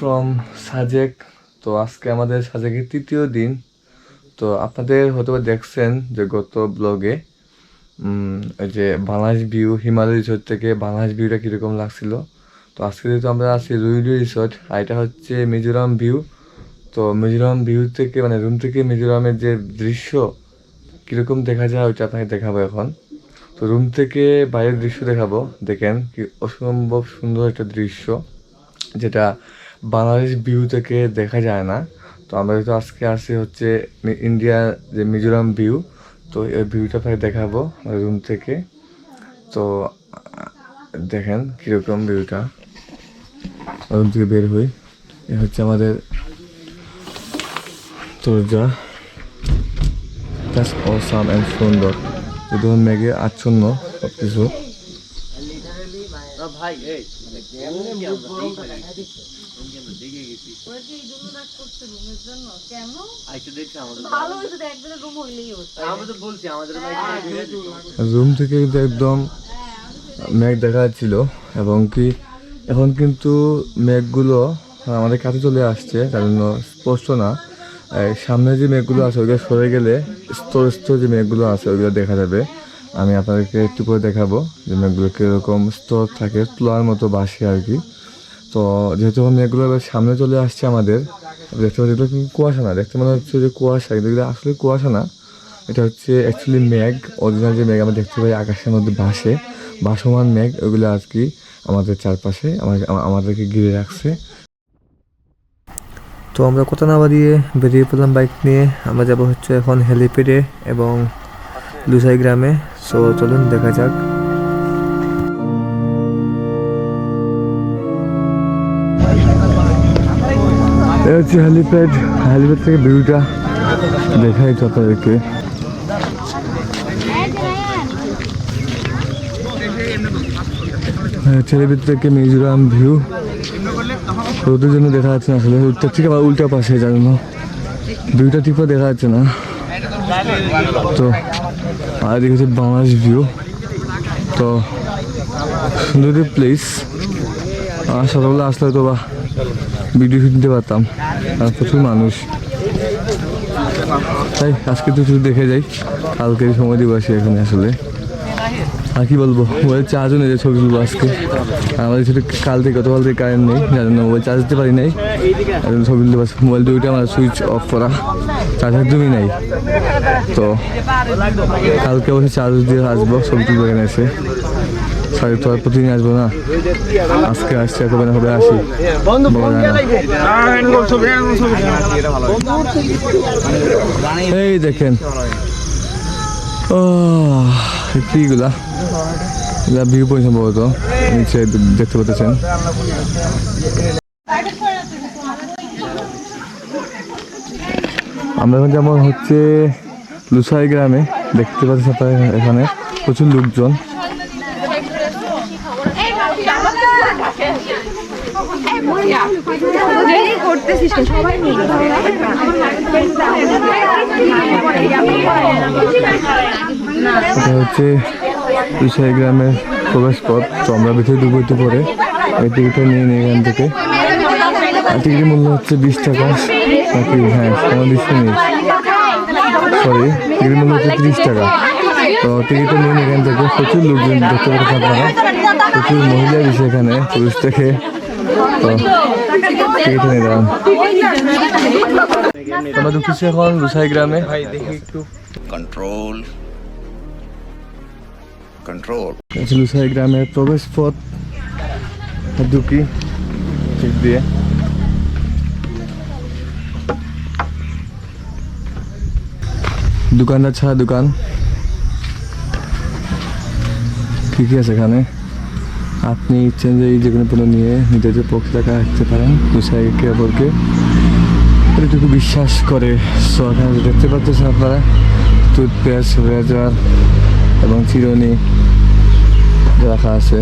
From Sajek তো আজকে আমাদের সাজেকের তৃতীয় দিন। তো আপনাদের হয়তো দেখছেন যে গত ব্লগে যে বাংলাদেশ ভিউ হিমালয় রিসোর্ট থেকে বাংলাদেশ ভিউটা কীরকম লাগছিল। তো আজকে যেহেতু আমরা আছি রুইডু রিসোর্ট আর এটা হচ্ছে মিজোরাম ভিউ তো মিজোরাম ভিউ থেকে মানে রুম থেকে মিজোরামের যে দৃশ্য, কীরকম দেখা যায় ওইটা আপনাকে দেখাবো এখন। তো রুম থেকে বাইরের দৃশ্য দেখাবো। দেখেন কি অসম্ভব সুন্দর একটা দৃশ্য, যেটা বাংলাদেশ ভিউ থেকে দেখা যায় না। তো আমরা যেহেতু আজকে আসি হচ্ছে ইন্ডিয়ার যে মিজোরাম ভিউ তো এই ভিউটা আপনাকে দেখাবো রুম থেকে। তো, দেখেন কীরকম ভিউটা রুম থেকে বের হই। এ হচ্ছে আমাদের দরজা জাস্ট অসাম অ্যান্ড সুন্দর। যদিও মেঘে আচ্ছন্ন সব কিছু ভালো হয়েছে তো একজনের রুম হইলেই হতো। রুম থেকে কিন্তু একদম মেঘ দেখা যাচ্ছিল এবং কি এখন কিন্তু মেঘগুলো আমাদের কাছে চলে আসছে তার জন্য স্পষ্ট না। সামনে যে মেঘগুলো আছে ওইগুলো সরে গেলে স্তর স্তর যে মেঘগুলো আছে ওইগুলো দেখা যাবে। আমি আপনাদেরকে একটু করে দেখাবো যে মেঘগুলো কীরকম স্তর থাকে তুলার মতো বাসে আর কি। তো যেহেতু মেঘগুলো এবার সামনে চলে আসছে আমাদের দেখতে পাচ্ছি এগুলো কিন্তু কুয়াশা না। দেখতে মনে হচ্ছে যে কুয়াশা, কিন্তু এগুলো আসলে কুয়াশা না। এটা হচ্ছে অ্যাকচুয়ালি মেঘ অরিজিনাল যে মেঘ আমরা দেখতে পাই আকাশের মধ্যে ভাসে, ভাসমান মেঘ, ওগুলো আর কি আমাদের চারপাশে আমাদের আমাদেরকে ঘিরে রাখছে। তো আমরা কথা না বাড়িয়ে বেরিয়ে পড়লাম বাইক নিয়ে। আমরা যাব হচ্ছে এখন হেলিপ্যাডে এবং লুসাই গ্রামে। সো চলুন দেখা যাক। এটা হচ্ছে হেলিপ্যাড হেলিপ্যাড থেকে ভিউটা দেখাই তো আপনাদেরকে টেলিভিশন থেকে মিজোরাম ভিউ। রোদের জন্য দেখা যাচ্ছে না আসলে। উত্তর থেকে আবার উল্টা পাশে জানো না ভিউটা ঠিক করে দেখা যাচ্ছে না। তো, আর হচ্ছে বাংলাদেশ ভিউ। তো সুন্দর প্লেস সকালবেলা আসলে তো বা ভিডিও শুট নিতে পারতাম। আর প্রচুর মানুষ। তাই, আজকে তো শুধু দেখে যাই। কালকে সময় দিব আসি এখানে আসলে। আর কি বলব? মোবাইল চার্জও নেই ছবি তুলবো আজকে। আমাদের সেটা কাল থেকে, গতকাল থেকে কারেন্ট নেই। যার জন্য মোবাইল চার্জ দিতে পারি নাই। ছবি তুলতে পারছি মোবাইল দুইটা আমার সুইচ অফ করা। চার্জ একদমই নাই। তো, কালকে অবশ্যই চার্জ দিয়ে আসব, ছবি তুলবো এখানে এসে। সাড়ে তো আর প্রতিদিন আসব না। আজকে আসছে কবে না হবে আসি। এই দেখেন। ও কিগুলা এগুলা ভিউ পয়েন্ট সম্ভবত, নিচে দেখতে পাচ্ছেন। আমরা যেমন হচ্ছে লুসাই গ্রামে। দেখতে পাচ্ছি আপনারা এখানে প্রচুর লোকজন। এটা হচ্ছে লুসাই গ্রামের প্রবেশ পথ। তো আমরা ভিতরে একটু পরে এই টিকিটটা নিয়ে নিই এখান থেকে। আর টিকিটের মূল্য হচ্ছে বিশ টাকা নাকি হ্যাঁ সরি টিকিটের মূল্য হচ্ছে তিরিশ টাকা তো টিকিটটা নিয়ে এখান থেকে প্রচুর লোকজন দেখতে পাচ্ছেন আপনারা। প্রচুর মহিলা বিষয় এখানে পুরুষ থেকে টিকিট নিয়ে দাঁড়ান আমরা প্রবেশ পথ ঢুকি ঠিক দিয়ে দোকানটা ছাড়া দোকান কি আছে এখানে আপনি ইচ্ছেন যে এই যে কোনো পণ্য নিয়ে নিজেদের পক্ষে টাকা রাখতে পারেন লুসাই কেবলকে এটুকু বিশ্বাস করে সো এখানে দেখতে পাচ্ছেন আপনারা। টুথপেস্ট, রেজার এবং চিরুনি রাখা আছে।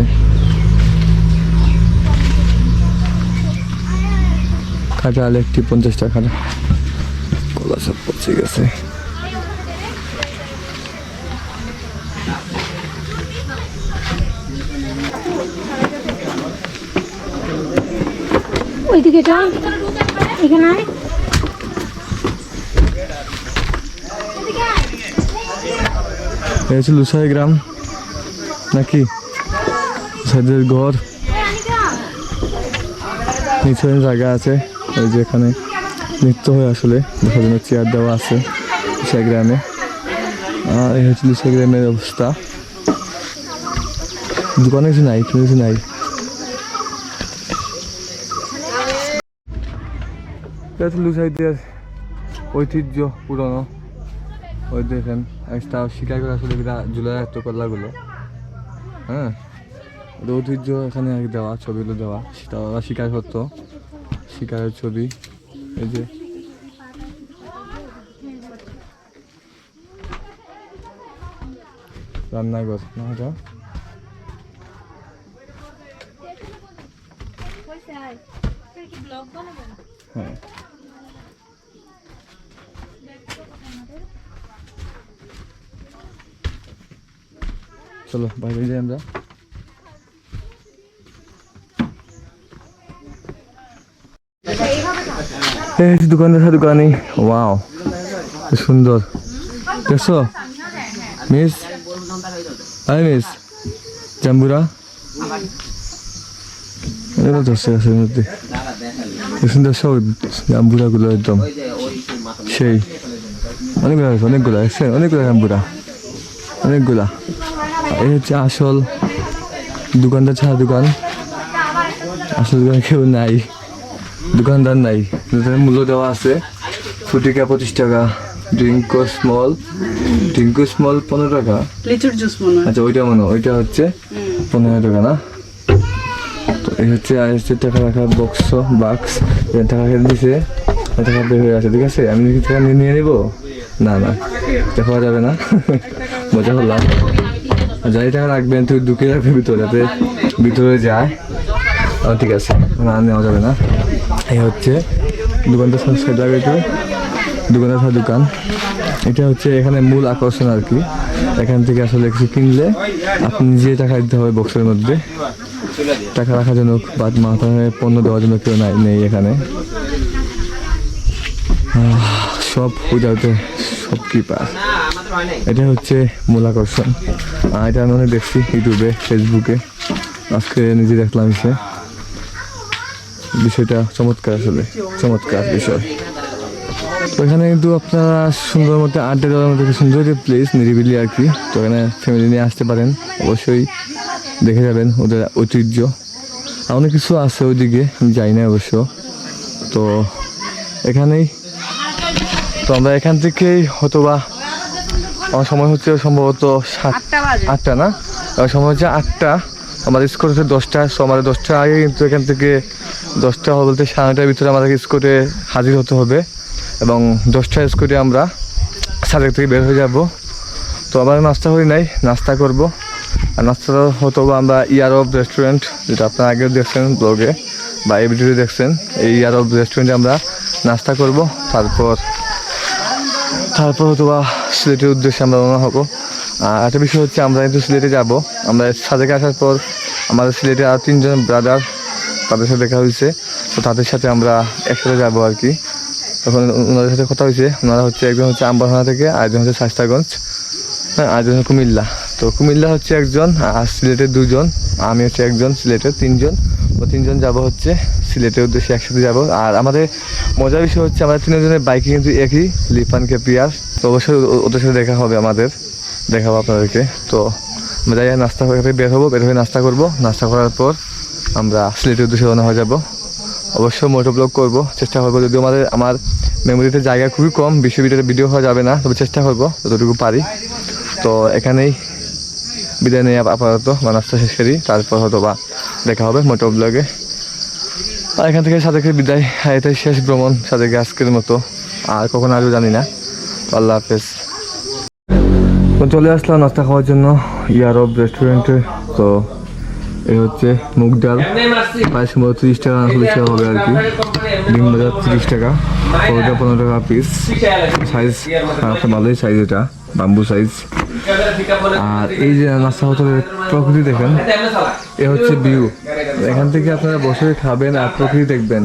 কাঁঠাল একটি পঞ্চাশ টাকার কলা সব পচে গেছে। ওইদিকে এখানে হচ্ছে লুসাই গ্রাম। নাকি? লুসাইদের ঘর। নিচে জায়গা আছে। ওই যে এখানে নৃত্য হয় আসলে। দেখার জন্য চেয়ার দেওয়া আছে লুসাই গ্রামে। আর এই হচ্ছে লুসাই গ্রামের অবস্থা। দোকানে কিছু নাই কিছু নাই। এটা লুসাইদের ঐতিহ্য পুরনো। ওই দেখেন, একটা শিকার করে আসলে এগুলা জুলাই রাখতো কল্লাগুলো হ্যাঁ ওদের ঐতিহ্য এখানে দেওয়া, ছবিগুলো দেওয়া। সেটা ওরা শিকার করতো শিকারের ছবি, এই যে। রান্নাঘর, না এটা? হ্যাঁ। চলো, বাইরে যাই আমরা। এই দোকান দেখা দোকানে ওয়াও সুন্দর। দেখছ? মিস হাই মিস জাম্বুরা? এগুলো ধরছে গাছের সুন্দর সব জাম্বুরা গুলো একদম। সেই। অনেকগুলো অনেকগুলো অনেকগুলো জাম্বুরা। অনেকগুলা। এই হচ্ছে আসল দোকানদার ছাড়া দোকান। আসল দোকান কেউ নাই। দোকানদার নাই। মূল্য দেওয়া আছে। ফুটিকা পঁচিশ টাকা। ড্রিঙ্কো স্মল ড্রিঙ্কো স্মল পনেরো টাকা। লিচুর জুস মনে আচ্ছা ওইটা মনে ওইটা হচ্ছে পনেরো টাকা না? তো এই হচ্ছে আর হচ্ছে টাকা রাখার বক্স বাক্স টাকা খেলে দিছে। টাকা বের হয়ে আছে ঠিক আছে? আমি টাকা নিয়ে নিয়ে নিবো? না না। দেখা যাবে না। মজা করলাম টাকা রাখবেন, তুই ঢুকে রাখবে ভিতরে, যাতে ভিতরে যায়। ঠিক আছে, না, নেওয়া যাবে না। এই হচ্ছে দোকানটা সাবস্ক্রাইব লাগাইতে দোকানদার দোকান। এটা হচ্ছে এখানে মূল আকর্ষণ আর কি। এখান থেকে আসলে কিছু কিনলে আপনি নিজে টাকা দিতে হবে বক্সের মধ্যে। টাকা রাখার জন্য বা মাথায় পণ্য দেওয়ার জন্য কেউ নাই, নেই এখানে। সব পূজাতে সব কি পায় এটা হচ্ছে মূল আকর্ষণ। এটা আমি অনেক দেখছি ইউটিউবে, ফেসবুকে। আজকে নিজে দেখলাম সে বিষয়টা চমৎকার আসলে, চমৎকার বিষয়। তো এখানে কিন্তু আপনারা সুন্দর মতো আড্ডা দেওয়ার মতো সুন্দর একটা প্লেস নিরিবিলি আর কি। তো এখানে ফ্যামিলি নিয়ে আসতে পারেন, অবশ্যই দেখে যাবেন ওদের ঐতিহ্য। অনেক কিছু আছে ওইদিকে যাই না অবশ্য। তো এখানেই, তো আমরা এখান থেকেই হয়তোবা আমার সময় হচ্ছে সম্ভবত সাত আটটা না? আর সময় হচ্ছে আটটা। আমাদের স্কোর হচ্ছে দশটা সো আমাদের দশটার আগে কিন্তু এখান থেকে দশটা হবে বলতে সাড়ে নটার ভিতরে আমাদের স্কোরে হাজির হতে হবে। এবং দশটা স্কোরে আমরা সাড়ে থেকে বের হয়ে যাব। তো আবার নাস্তা করি নাই নাস্তা করব। আর নাস্তাটা হতো বা আমরা অফ রেস্টুরেন্ট যেটা আপনারা আগেও দেখছেন ব্লগে বা এই ভিডিওতে দেখছেন এই ইয়ার অফ রেস্টুরেন্টে আমরা নাস্তা করব। তারপর তারপর হয়তো বা সিলেটের উদ্দেশ্যে আমরা রওনা হব। আর একটা বিষয় হচ্ছে, আমরা কিন্তু সিলেটে যাব। আমরা সাজেকে আসার পর আমাদের সিলেটে আর তিনজন ব্রাদার তাদের সাথে দেখা হয়েছে। তো তাদের সাথে আমরা একসাথে যাব আর কি। তখন ওনাদের সাথে কথা হয়েছে। ওনারা হচ্ছে একজন হচ্ছে আম্বারখানা থেকে আরেকজন হচ্ছে শাস্তাগঞ্জ হ্যাঁ আর একজন হচ্ছে কুমিল্লা। তো কুমিল্লা হচ্ছে একজন আর সিলেটের দুজন। আমি হচ্ছে একজন, সিলেটের তিনজন। তো তিনজন যাব হচ্ছে সিলেটের উদ্দেশ্যে একসাথে যাব। আর আমাদের মজার বিষয় হচ্ছে, আমাদের তিনজনের বাইকে কিন্তু একই, লিফান কেপিয়ার তো অবশ্যই ওদের সাথে দেখা হবে আমাদের। দেখাবো আপনাদেরকে। তো আমরা যাই নাস্তা হয়ে বের হব। বের হয়ে নাস্তা করব। নাস্তা করার পর আমরা সিলেটের উদ্দেশ্যে রওনা হয়ে যাব। অবশ্যই মোটো ব্লগ করব, চেষ্টা করব। যদিও আমাদের আমার মেমোরিতে জায়গা খুবই কম, বিশ্ববিদ্যালয়ে ভিডিও হওয়া যাবে না, তবে চেষ্টা করব, যতটুকু পারি। তো এখানেই বিদায় নেই আপাতত, বা নাস্তা শেষ করি। তারপর হয়তো বা দেখা হবে মোটো ব্লগে আর এখান থেকে সাদেকের বিদায়। এটাই শেষ ভ্রমণ সাদেকে আজকের মতো। আর কখন আসব জানি না। আল্লাহ হাফেজ। তো চলে আসলাম নাস্তা খাওয়ার জন্য ইয়ারব রেস্টুরেন্টে। তো এই হচ্ছে মুগ ডাল। প্রায় সম্ভবত তিরিশ টাকা চল্লিশ হবে আর কি। ডিম বাজার তিরিশ টাকা ওটা পনেরো টাকা পিস সাইজ ভালোই সাইজ এটা বাম্বু সাইজ আর এই যে নাস্তা হোটেলের প্রকৃতি দেখেন, এ হচ্ছে ভিউ এখান থেকে আপনারা বসে খাবেন আর প্রকৃতি দেখবেন।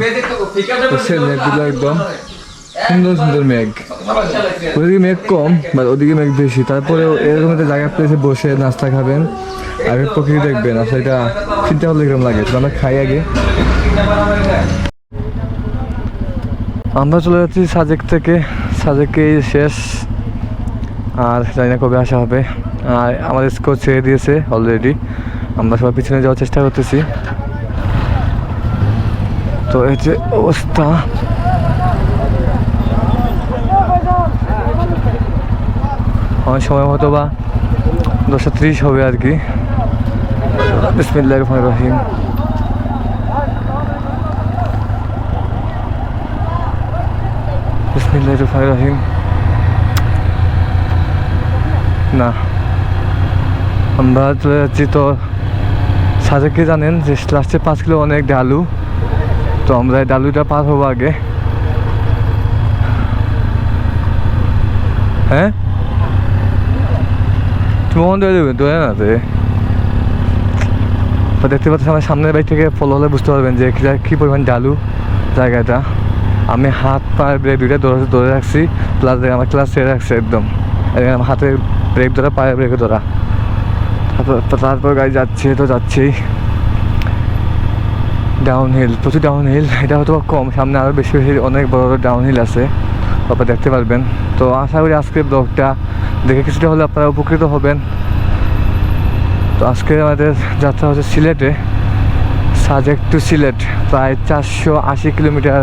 একদম। সুন্দর সুন্দর মেঘ। ওদিকে মেঘ কম বা ওদিকে মেঘ বেশি। তারপরে এরকম একটা জায়গা পেয়েছে, বসে নাস্তা খাবেন আর প্রকৃতি দেখবেন। আসলে এটা চিন্তা করলে এরকম লাগে আমরা খাই আগে। আমরা চলে যাচ্ছি সাজেক থেকে। সাজেকে শেষ। আর জানি না কবে আসা হবে। আর আমাদের স্কোর ছেড়ে দিয়েছে অলরেডি আমরা সবাই পিছনে যাওয়ার চেষ্টা করতেছি। তো এই যে অবস্থা। অনেক সময় হয়তো বা দশটা ত্রিশ হবে আর কি। বিসমিল্লাহ রহমান রহিম। রহিম। না। আমরা চলে যাচ্ছি তো, সাজেকে জানেন যে লাস্টে পাঁচ কিলো অনেক ডালু। তো আমরা এই ডালুটা পার হব আগে। হ্যাঁ? তুমি মন দিয়ে না তো দেখতে পাচ্ছি আমার সামনের বাইক থেকে ফলো হলে বুঝতে পারবেন যে কি- পরিমাণ ডালু জায়গাটা। আমি হাত পা ব্রেক দুইটা ধরে ধরে রাখছি প্লাস আমার ক্লাস ছেড়ে রাখছি একদম। আমার হাতে ব্রেক ধরা, পায়ে ব্রেক ধরা। তারপর তারপর গাড়ি যাচ্ছে, তো যাচ্ছেই ডাউন হিল প্রচুর ডাউন হিল এটা হয়তো কম, সামনে আরও বেশি বেশি অনেক বড় বড় ডাউন হিল আছে। আপনারা দেখতে পারবেন। তো আশা করি আজকের ব্লগটা দেখে কিছুটা হলে আপনারা উপকৃত হবেন। তো আজকে আমাদের যাত্রা হচ্ছে সিলেটে সাজেক টু সিলেট, প্রায় চারশো আশি কিলোমিটার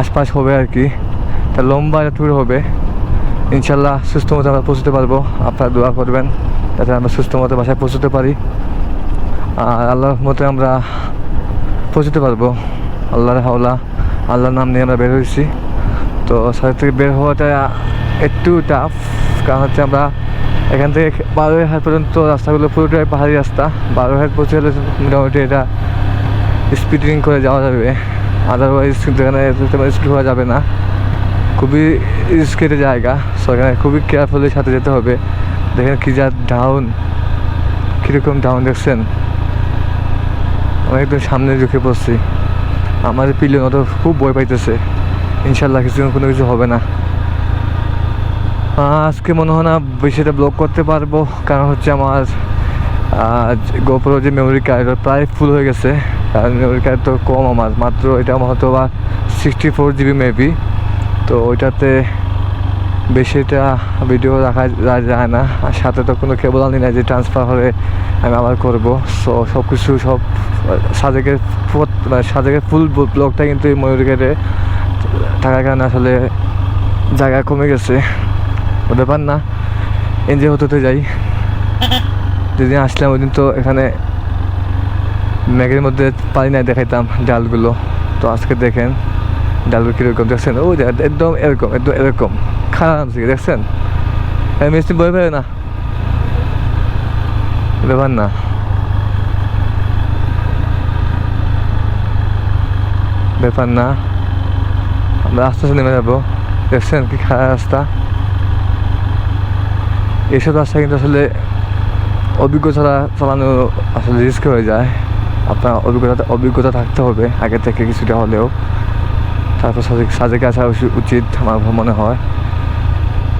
আশপাশ হবে আর কি। তা লম্বা ট্যুর হবে। ইনশাল্লাহ সুস্থ মতো আমরা পৌঁছতে পারব। আপনারা দোয়া করবেন, যাতে আমরা সুস্থ মতো বাসায় পৌঁছতে পারি। আর আল্লাহর মতে আমরা পৌঁছতে পারব। আল্লাহর হাওলা, আল্লাহর নাম নিয়ে আমরা বের হয়েছি। তো সাথে থেকে বের হওয়াটা একটু টাফ কারণ হচ্ছে আমরা এখান থেকে বারোই হাট পর্যন্ত রাস্তাগুলো পুরোটাই পাহাড়ি রাস্তা। বারোই হাট পৌঁছে হলে মোটামুটি এটা স্পিডিং করে যাওয়া যাবে। আদারওয়াইজ কিন্তু এখানে স্পিড হওয়া যাবে না। খুবই রিস্কের জায়গা। সো এখানে খুবই কেয়ারফুলের সাথে যেতে হবে। দেখেন কী যা ডাউন কীরকম ডাউন দেখছেন? আমি একদম সামনে ঝুঁকে পড়ছি। আমার পিলে তো খুব ভয় পাইতেছে। ইনশাল্লাহ কিছু কোনো কিছু হবে না। আজকে মনে হয় না বেশিটা ব্লক করতে পারব, কারণ হচ্ছে আমার গোপ্রো যে মেমোরি কার্ড প্রায় ফুল হয়ে গেছে। কারণ মেমোরি কার্ড তো কম আমার, মাত্র এটা আমার হয়তো বা সিক্সটি ফোর জিবি মেবি তো ওইটাতে বেশিটা ভিডিও রাখা যায় না। আর সাথে তো কোনো কেবল আনি না যে ট্রান্সফার হলে আমি আবার করব। সো সব কিছু সব সাজেকের মানে সাজেকের ফুল ব্লগটা কিন্তু এই গেটে থাকার কারণে আসলে জায়গা কমে গেছে। ব্যাপার না এনজয় হতে হতে যাই। যেদিন আসলাম ওই দিন তো এখানে ম্যাগের মধ্যে পানি নাই দেখাইতাম ডালগুলো। তো আজকে দেখেন, ডালগুলো কীরকম দেখছেন? ও একদম এরকম একদম এরকম। খারাপ দেখছেন? মিষ্টি বই ফেলে না। ব্যাপার না। ব্যাপার না। আমরা আস্তে আস্তে নেমে যাব। দেখছেন কি খারাপ রাস্তা? এইসব রাস্তা কিন্তু আসলে অভিজ্ঞ ছাড়া চালানো আসলে রিস্ক হয়ে যায়। আপনার অভিজ্ঞতা অভিজ্ঞতা থাকতে হবে আগে থেকে কিছুটা হলেও। তারপর সাজে সাজেকে আসা উচি- উচিত আমার মনে হয়।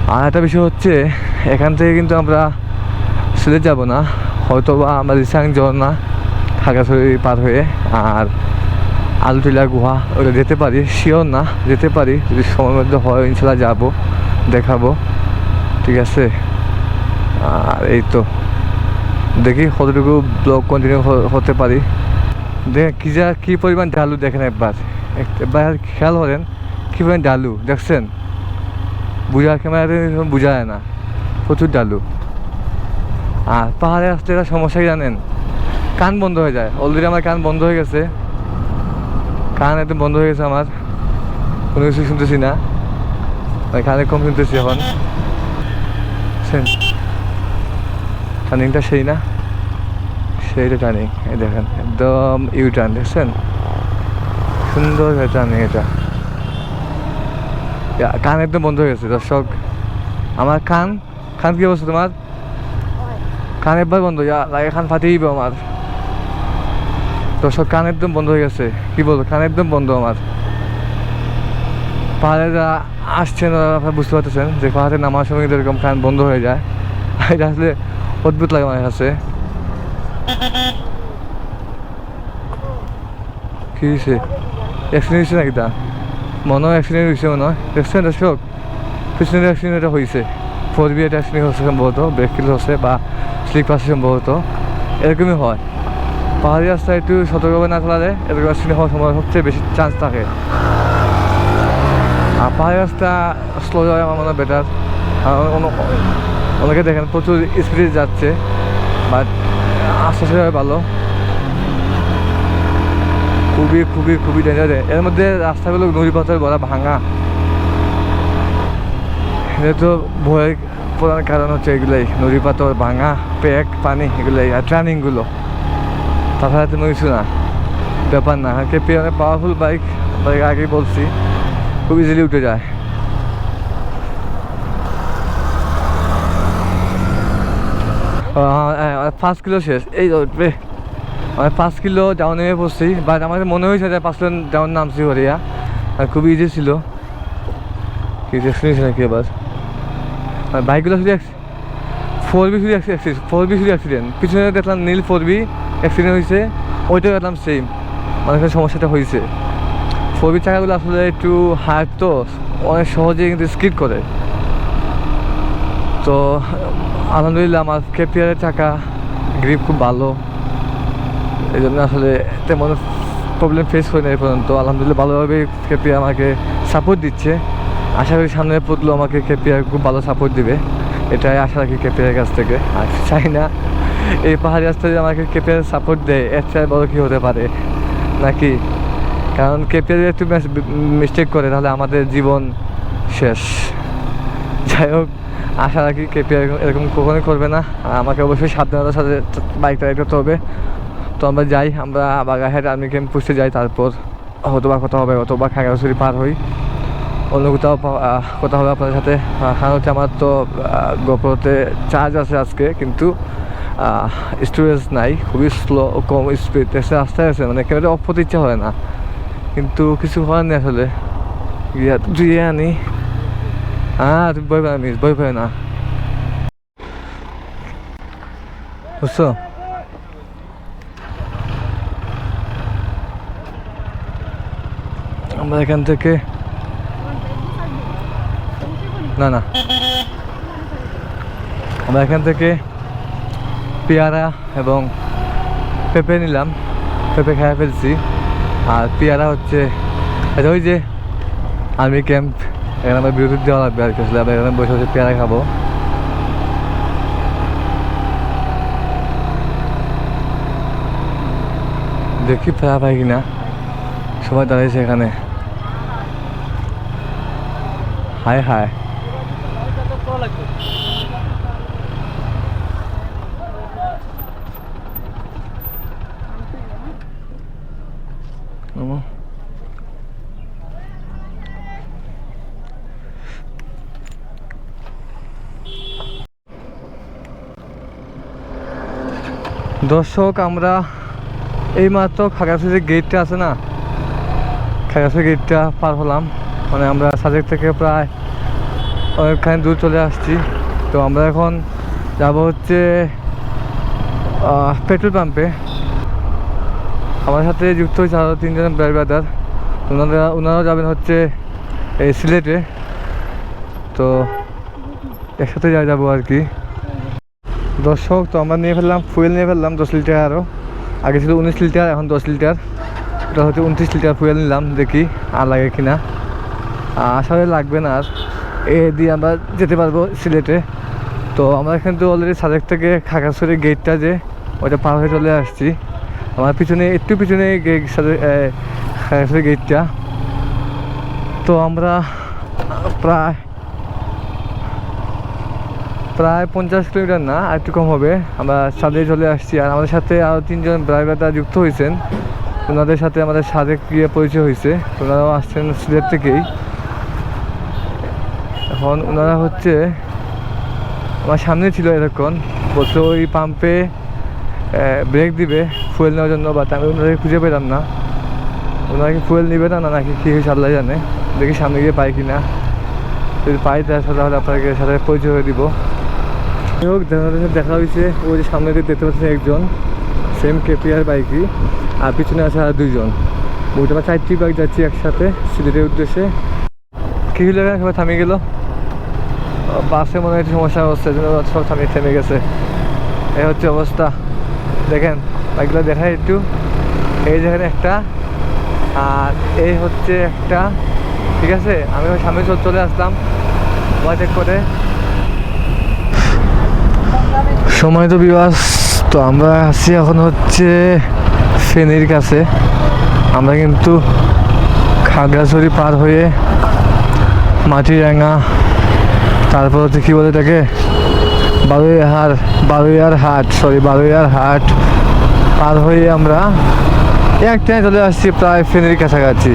আর একটা বিষয় হচ্ছে, এখান থেকে কিন্তু আমরা সিলেট যাব না। হয়তো বা আমরা রিসাং ঝর্ণা খাগড়াছড়ি পার হয়ে, আর আলুটিলা গুহা, ওটা যেতে পারি শিওর না, যেতে পারি, যদি সময় মধ্যে হয়, ইনশাল্লাহ যাব, দেখাবো, ঠিক আছে? আর এই তো, দেখি কতটুকু ব্লগ কন্টিনিউ হতে পারি। দেখেন কী যা, কী পরিমাণ ডালু দেখেন একবার। এক- একবার খেয়াল করেন, কী পরিমাণ ডালু, দেখছেন? বুঝা ক্যামেরাতে বোঝা যায় না, প্রচুর ডালু। আর পাহাড়ে আসতে একটা সমস্যা জানেন, কান বন্ধ হয়ে যায়। অলরেডি আমার কান বন্ধ হয়ে গেছে। কান একদম বন্ধ হয়ে গেছে আমার। কোনো কিছু শুনতেছি না। কানে কম শুনতেছি এখন? টার্নিংটা সেই না? সেইটা টার্নিং এই দেখেন। একদম ইউ টার্ন দেখছেন? সুন্দর টার্নিং এটা। কান একদম বন্ধ হয়ে গেছে দর্শক। আমার কান কান কি অবস্থা তোমার? কান একবার বন্ধ যা লাগে খান ফাটিয়ে আমার। দর্শক কান একদম বন্ধ হয়ে গেছে। কি বলব, কান একদম বন্ধ আমার। পাহাড়ে যা আসছেন আপনারা বুঝতে পারতেছেন যে পাহাড়ে নামার সময় কিন্তু এরকম কান বন্ধ হয়ে যায়। এটা আসলে অদ্ভুত লাগে আমার কাছে কি হয়েছে? অ্যাক্সিডেন্ট হয়েছে নাকি তা? মনে হয় অ্যাক্সিডেন্ট হয়েছে মনে হয়। দেখছেন দর্শক? পিছনের অ্যাক্সিডেন্ট এটা হয়েছে। ফোর বি অ্যাক্সিডেন্ট হচ্ছে সম্ভবত ব্রেক ফিল হচ্ছে বা স্লিপ আছে সম্ভবত। এরকমই হয়। পাহাড়ি রাস্তায় একটু সতর্কভাবে না চালালে এরকম অ্যাক্সিডেন্ট হওয়ার সময় সবচেয়ে বেশি চান্স থাকে। আর পাহাড়ি রাস্তা স্লো যাওয়া আমার মনে হয় বেটার অনেকে দেখেন প্রচুর স্পিডে যাচ্ছে বাট আস্তে আস্তে ভালো। খুবই খুবই খুবই ডেঞ্জার এর মধ্যে রাস্তাগুলো নদী পাথর বলা ভাঙা তো ভয়ের প্রধান কারণ হচ্ছে এগুলোই নদী পাথর ভাঙা প্যাক পানি, এগুলোই, আর ট্রানিংগুলো তাছাড়া তো কিছু না। ব্যাপার না আর কেপি অনেক পাওয়ারফুল বাইক বাইক আগেই বলছি, খুব ইজিলি উঠে যায়। পাঁচ কিলো শেষ। এই আমি পাঁচ কিলো ডাউন নেমে পড়ছি বাট আমার মনে হয়েছে যে পাঁচ কিলো ডাউন নামছি হরিয়া। আর খুবই ইজি ছিল। কি এক্সপিরিয়েন্স নাকি এবার? বাইকগুলো শুধু ফোর বি শুধু ফোর বি শুধু অ্যাক্সিডেন্ট পিছনে দেখলাম নীল ফোর বি অ্যাক্সিডেন্ট হয়েছে ওইটাও দেখলাম সেম মানে সমস্যাটা হয়েছে ফোর চাকাগুলো আসলে একটু হার্ড তো, অনেক সহজেই কিন্তু স্কিড করে। তো, আলহামদুলিল্লাহ আমার কেপিয়ারের চাকা গ্রিপ খুব ভালো। এই জন্য আসলে তেমন প্রবলেম ফেস করি না এই পর্যন্ত। আলহামদুলিল্লাহ ভালোভাবে কেপিআর আমাকে সাপোর্ট দিচ্ছে। আশা করি সামনে পড়লেও আমাকে কেপিআর খুব ভালো সাপোর্ট দিবে। এটাই আশা রাখি কেপিআর কাছ থেকে। আর চাই না এই পাহাড়ি রাস্তায় যদি আমাকে কেপিআর সাপোর্ট দেয়, এর চেয়ে বড় কী হতে পারে? নাকি? কারণ কেপিআর যদি একটু মিস্টেক করে, তাহলে আমাদের জীবন শেষ। যাই হোক, আশা রাখি কেপিআর এরকম কখনোই করবে না। আর আমাকে অবশ্যই সাবধানতার সাথে বাইক রাইড করতে হবে। তো আমরা যাই, আমরা বাগারহাট আর্মি ক্যাম্প পুষতে যাই, তারপর হয়তোবা কথা হবে, অথবা খাগড়াছড়ি পার হই। অন্য কোথাও কথা হবে আপনাদের সাথে। কারণ হচ্ছে আমার তো গোপরতে চার্জ আছে আজকে, কিন্তু স্টোরেজ নাই, খুবই স্লো কম স্পিড এসে রাস্তায় আছে মানে অফ করতে ইচ্ছা হয় না। কিন্তু কিছু হওয়ার নেই আসলে। গিয়া ধুয়ে আনি। হ্যাঁ তুমি ভয় পাই মিস ভয় পাই না। বুঝছ? আমরা এখান থেকে না না। আমরা এখান থেকে পেয়ারা এবং পেঁপে নিলাম। পেঁপে খেয়ে ফেলছি। আর পেয়ারা হচ্ছে এটা ওই যে আর্মি ক্যাম্প এখানে আমার বিরতি দেওয়া লাগবে আর কি, আসলে এখানে বসে বসে পেয়ারা খাব। দেখি পেয়ারা পাই কিনা। সবাই দাঁড়িয়েছে এখানে। হায় হায়। দর্শক, আমরা এই মাত্র যে গেটটা আছে না খাগাছের গেটটা পার হলাম। মানে আমরা সাজেক থেকে প্রায় অনেকখানি দূর চলে আসছি। তো আমরা এখন যাব হচ্ছে পেট্রোল পাম্পে। আমার সাথে যুক্ত হয়েছে আরও তিনজন ব্রাদার ওনারা, ওনারাও যাবেন হচ্ছে এই সিলেটে। তো একসাথে যা, যাব আর কি। দর্শক, তো আমরা নিয়ে ফেললাম ফুয়েল নিয়ে ফেললাম দশ লিটার আরও আগে ছিল উনিশ লিটার, এখন দশ লিটার। এটা হচ্ছে উনত্রিশ লিটার ফুয়েল নিলাম, দেখি আর লাগে কিনা। আর আশা করি লাগবে না আর। এ দিয়ে আমরা যেতে পারব সিলেটে। তো আমরা এখানে তো অলরেডি সাজেক থেকে খাগড়াছড়ি গেটটা যে, ওইটা পার হয়ে চলে আসছি। আমার পিছনে, একটু পিছনে খাগড়াছড়ি গেটটা তো আমরা প্রায় প্রায় পঞ্চাশ কিলোমিটার না, আর একটু কম হবে। আমরা সাদে চলে আসছি, আর আমাদের সাথে আরও তিনজন ড্রাইভাররা যুক্ত হয়েছেন। ওনাদের সাথে আমাদের সাদে গিয়ে পরিচয় হয়েছে। ওনারাও আসছেন সিলেট থেকেই। এখন ওনারা হচ্ছে আমার সামনে ছিল এতক্ষণ। বলছে ওই পাম্পে ব্রেক দিবে ফুয়েল নেওয়ার জন্য বাট আমি ওনাকে খুঁজে পেলাম না। ওনারা কি ফুয়েল নিবে না না, নাকি কী হয়েছে, আল্লাহ জানে। দেখি সামনে গিয়ে পাই কিনা। যদি পাই তাহলে তাহলে আপনাকে সাথে পরিচয় করে দিব। হোক, দেখা হয়েছে। ওই যে সামনে দিয়ে দেখতে পাচ্ছেন একজন। Same KPR বাইকই। আর পিছনে আছে আর দুইজন। ওইটা আমরা চারটি বাইক যাচ্ছি একসাথে সিলেটের উদ্দেশ্যে। কি হলো সবাই থামিয়ে গেল? বাসে মনে হয় সমস্যা হচ্ছে সব থামিয়ে থেমে গেছে। এই হচ্ছে অবস্থা। দেখেন, বাইকগুলো দেখায় একটু। এই যেখানে একটা। আর এই হচ্ছে একটা। ঠিক আছে? আমি সামনে চলে আসলাম। ওয়াটেক করে। সময় তো বিবাস, তো আমরা আছি এখন হচ্ছে ফেনীর কাছে। আমরা কিন্তু খাগড়াছড়ি পার হয়ে মাটিরাঙ্গা তারপর হচ্ছে কী বলে এটাকে? বারুইহার বারুইয়ার হাট সরি বারুইয়ার হাট পার হয়ে আমরা একটাই চলে আসছি প্রায় ফেনীর কাছাকাছি।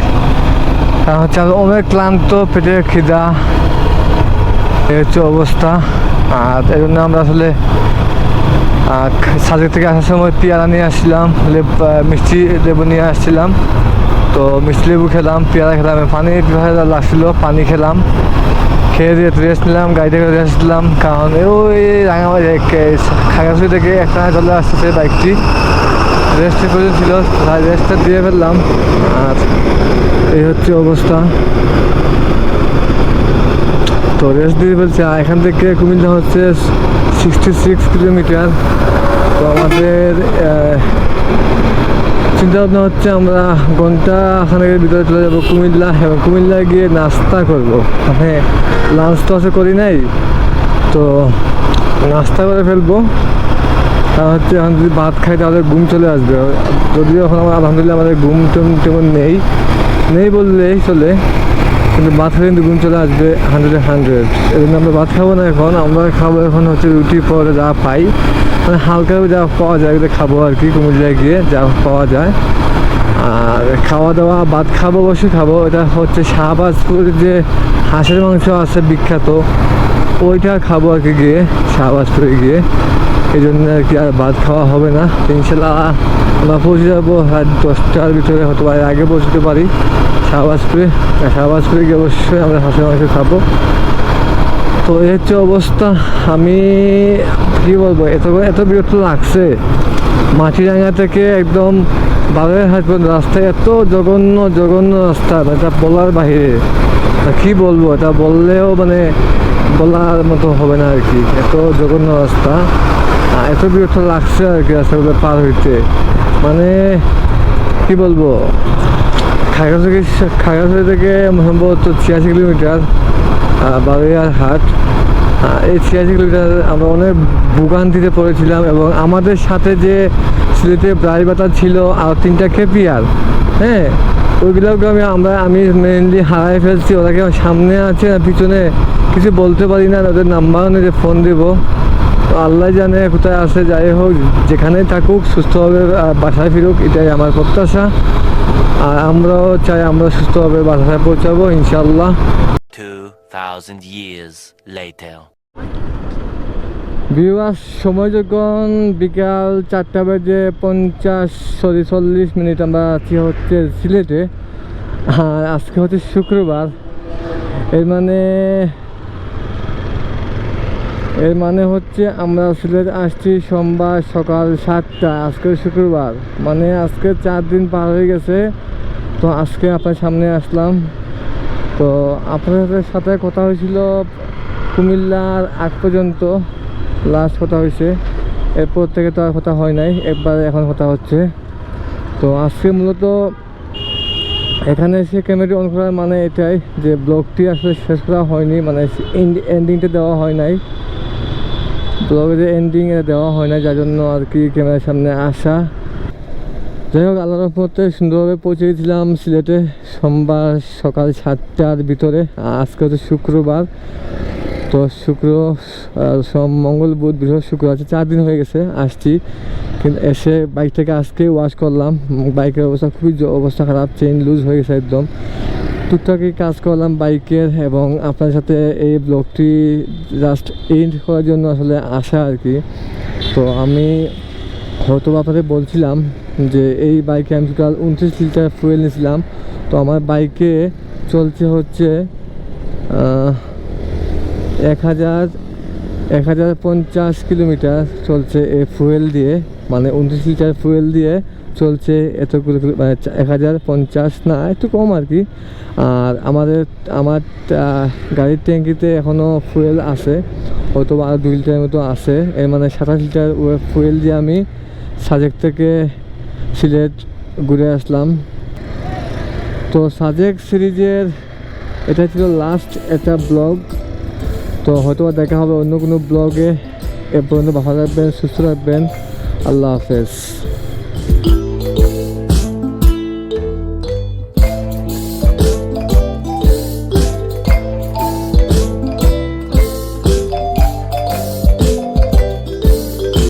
কারণ হচ্ছে আমরা অনেক ক্লান্ত, পেটে খিদা এই হচ্ছে অবস্থা। আর এই জন্য আমরা আসলে সাজেক থেকে আসার সময় পেয়ারা নিয়ে আসছিলাম মিষ্টি লেবু নিয়ে আসছিলাম। তো মিষ্টি লেবু খেলাম, পেয়ারা খেলাম, পানি লাগছিল, পানি খেলাম। খেয়ে দিয়ে রেস্ট নিলাম গাড়ি থেকে রেস্ট নিলাম, কারণ ওই রাঙামাটি খাগড়াছড়ি থেকে একটা চলে আসতেছে বাইকটি রেস্ট করেছিল রেস্টটা দিয়ে ফেললাম। আর এই হচ্ছে অবস্থা। তো রেস্ট দিয়ে বলছে এখান থেকে কুমিল্লা হচ্ছে সিক্সটি সিক্স কিলোমিটার তো আমাদের চিন্তা ভাবনা হচ্ছে আমরা ঘণ্টা খানেকের ভিতরে চলে যাব কুমিল্লা এবং কুমিল্লায় গিয়ে নাস্তা করব। মানে লাঞ্চ তো আছে করি নাই। তো নাস্তা করে ফেলব। তা হচ্ছে এখন যদি ভাত খাই তাহলে ঘুম চলে আসবে। যদিও এখন আমার আলহামদুলিল্লাহ আমাদের ঘুম টুম তেমন নেই। নেই বললেই চলে। কিন্তু খেলে কিন্তু চলে আসবে হান্ড্রেডে হান্ড্রেড এই জন্য আমরা ভাত খাব না এখন, আমরা খাব এখন হচ্ছে রুটি পরে যা পাই মানে হালকা যা পাওয়া যায় খাব আর কি, কুমিল্লায় গিয়ে যা পাওয়া যায়। আর খাওয়া দাওয়া ভাত খাব, অবশ্যই খাব। এটা হচ্ছে শাহবাজপুর যে হাঁসের মাংস আছে বিখ্যাত, ওইটা খাব আর কি গিয়ে, শাহবাজপুরে গিয়ে। এই জন্য আর কি আর ভাত খাওয়া হবে না। ইনশাল্লাহ আমরা পৌঁছে যাব। রাত দশটার ভিতরে হয়তো আগে পৌঁছতে পারি। শাহবাজপুরে আর শাহবাজপুরে গিয়ে অবশ্যই আমরা হাঁসের মাংস খাব। তো এই হচ্ছে অবস্থা। আমি কি বলব, এত এত বিরক্ত লাগছে। মাটিরাঙ্গা থেকে একদম বাবের হাট পর্যন্ত, রাস্তায় এত জঘন্য জঘন্য রাস্তা। এটা বলার বাহিরে। কি বলব, এটা বললেও মানে বলার মতো হবে না আর কি। এত জঘন্য রাস্তা। আর এত বিরক্ত লাগছে আর কি রাস্তাগুলো পার হইতে। মানে কি বলব? খাগড়াছড়ি খাগড়াছড়ি থেকে সম্ভবত ছিয়াশি কিলোমিটার বারুইয়ার হাট। এই ছিয়াশি কিলোমিটার আমরা অনেক ভোগান্তিতে পড়েছিলাম এবং আমাদের সাথে যে সিলেটে ব্রাইবাতা ছিল আর তিনটা কেপিয়ার হ্যাঁ? ওইগুলোকে আমি, আমরা, আমি মেনলি হারাই ফেলছি ওরাকে সামনে আছে না পিছনে? কিছু বলতে পারি না, ওদের নাম্বার নেই যে ফোন দেবো। তো আল্লাহ জানে কোথায় আছে যাই হোক যেখানেই থাকুক সুস্থভাবে বাসায় ফিরুক এটাই আমার প্রত্যাশা। আর আমরাও চাই আমরা সুস্থভাবে বাসায় পৌঁছাবো ইনশাল্লাহ 2,000 years later. বিবাস সময় যখন বিকাল চারটা বেজে পঞ্চাশ সরি চল্লিশ মিনিট আমরা আছি হচ্ছে সিলেটে। আর আজকে হচ্ছে শুক্রবার। এর মানে এর মানে হচ্ছে আমরা সিলেট আসছি সোমবার সকাল সাতটা, আজকে শুক্রবার। মানে আজকে চার দিন পার হয়ে গেছে, তো আজকে আপনার সামনে আসলাম। তো আপনাদের সাথে কথা হয়েছিল কুমিল্লার আগ পর্যন্ত লাস্ট কথা হয়েছে। এরপর থেকে তো আর কথা হয় নাই, একবার এখন কথা হচ্ছে। তো আজকে মূলত এখানে এসে ক্যামেরা অন করার মানে এটাই যে ব্লগটি আসলে শেষ করা হয়নি মানে এন্ডিংটা দেওয়া হয় নাই। ব্লগে যে এন্ডিং দেওয়া হয় না যার জন্য আর কি ক্যামেরার সামনে আসা। যাই হোক, আল্লাহর রহমতে সুন্দরভাবে পৌঁছে গেছিলাম সিলেটে সোমবার সকাল সাতটার ভিতরে। আজকে হচ্ছে শুক্রবার। তো শুক্র সোম, মঙ্গল, বুধ, বৃহস্পতি, শুক্র আছে চার দিন হয়ে গেছে, আসছি। কিন্তু এসে বাইকটাকে আজকে ওয়াশ করলাম। বাইকের অবস্থা খুবই অবস্থা খারাপ চেইন লুজ হয়ে গেছে একদম। টুকটাকি কাজ করলাম বাইকের এবং আপনার সাথে এই ব্লগটি জাস্ট এন্ড করার জন্য আসলে আসা আর কি। তো আমি হয়তো আপনাদের বলছিলাম যে এই বাইকে আমি কাল উনত্রিশ লিটার ফুয়েল নিয়েছিলাম। তো আমার বাইকে চলছে হচ্ছে এক হাজার এক হাজার পঞ্চাশ কিলোমিটার চলছে এই ফুয়েল দিয়ে মানে উনত্রিশ লিটার ফুয়েল দিয়ে চলছে এতগুলো মানে এক হাজার পঞ্চাশ না, একটু কম আর কি। আর আমাদের, আমার গাড়ির ট্যাঙ্কিতে এখনও ফুয়েল আছে হয়তো আরও দুই লিটারের মতো আছে। এর মানে সাতাশ লিটার ফুয়েল দিয়ে আমি সাজেক থেকে সিলেট ঘুরে আসলাম। তো সাজেক সিরিজের, এটা ছিল লাস্ট একটা ব্লগ। তো হয়তো দেখা হবে অন্য কোনো ব্লগে এ পর্যন্ত ভালো রাখবেন সুস্থ রাখবেন আল্লাহ হাফেজ।